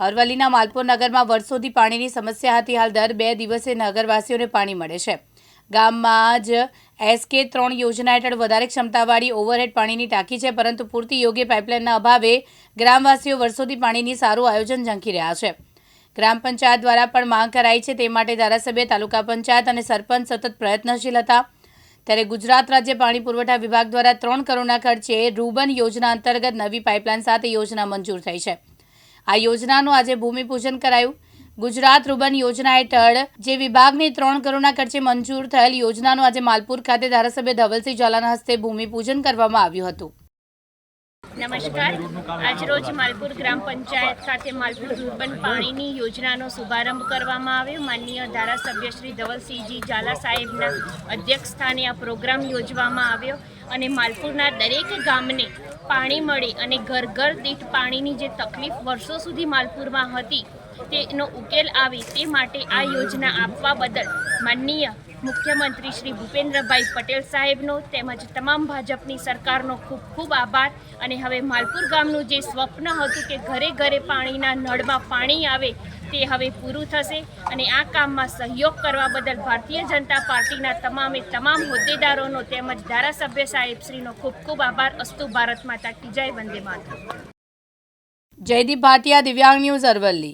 અરવલ્લીના માલપુર નગરમાં વર્ષોથી પાણીની સમસ્યા હતી. હાલ દર બે દિવસે નગરવાસીઓને પાણી મળે છે. ગામમાં જ એસકે ત્રણ યોજના હેઠળ વધારે ક્ષમતાવાળી ઓવરહેડ પાણીની ટાંકી છે, પરંતુ પૂરતી યોગ્ય પાઇપલાઇનના અભાવે ગ્રામવાસીઓ વર્ષોથી પાણીની સારું આયોજન ઝંખી રહ્યા છે. ગ્રામ પંચાયત દ્વારા પણ માંગ કરાઈ છે, તે માટે ધારાસભ્ય, તાલુકા પંચાયત અને સરપંચ સતત પ્રયત્નશીલ હતા. ત્યારે ગુજરાત રાજ્ય પાણી પુરવઠા વિભાગ દ્વારા ત્રણ કરોડના ખર્ચે રૂબન યોજના અંતર્ગત નવી પાઇપલાઇન સાથે યોજના મંજૂર થઈ છે. આ યોજનાનું આજે ભૂમિપૂજન કરાયું. ગુજરાત રૂબન યોજના હેઠળ જે વિભાગની ત્રણ કરોડના ખર્ચે મંજૂર થયેલ યોજનાનું આજે માલપુર ખાતે ધારાસભ્ય ધવલસિંહ ઝાલાના હસ્તે ભૂમિપૂજન કરવામાં આવ્યું હતું. નમસ્કાર. આજરોજ માલપુર ગ્રામ પંચાયત ખાતે માલપુર રૂબન પાણીની યોજનાનો શુભારંભ કરવામાં આવ્યો. માનનીય ધારાસભ્ય શ્રી ધવલસિંહજી ઝાલા સાહેબના અધ્યક્ષ સ્થાને આ પ્રોગ્રામ યોજવામાં આવ્યો. અને માલપુરના દરેક ગામને પાણી મળે અને ઘર ઘર દીઠ પાણીની જે તકલીફ વર્ષો સુધી માલપુરમાં હતી, તેનો ઉકેલ આવે તે માટે આ યોજના આપવા બદલ માનનીય મુખ્યમંત્રી શ્રી ભૂપેન્દ્રભાઈ પટેલ સાહેબનો તેમજ તમામ ભાજપની સરકારનો ખૂબ ખૂબ આભાર. અને હવે માલપુર ગામનું જે સ્વપ્ન હતું કે ઘરે ઘરે પાણીના નળમાં પાણી આવે તે હવે પૂરું થશે અને આ કામમાં સહયોગ કરવા બદલ ભારતીય જનતા પાર્ટીના તમામે તમામ હોદ્દેદારોનો તેમજ ધારાસભ્ય સાહેબશ્રીનો ખૂબ ખૂબ આભાર. અસ્તુ ભારત માતા કી જય. વંદે માતા જયદીપ ભાટિયા, દિવ્યાંગ ન્યૂઝ અરવલ્લી.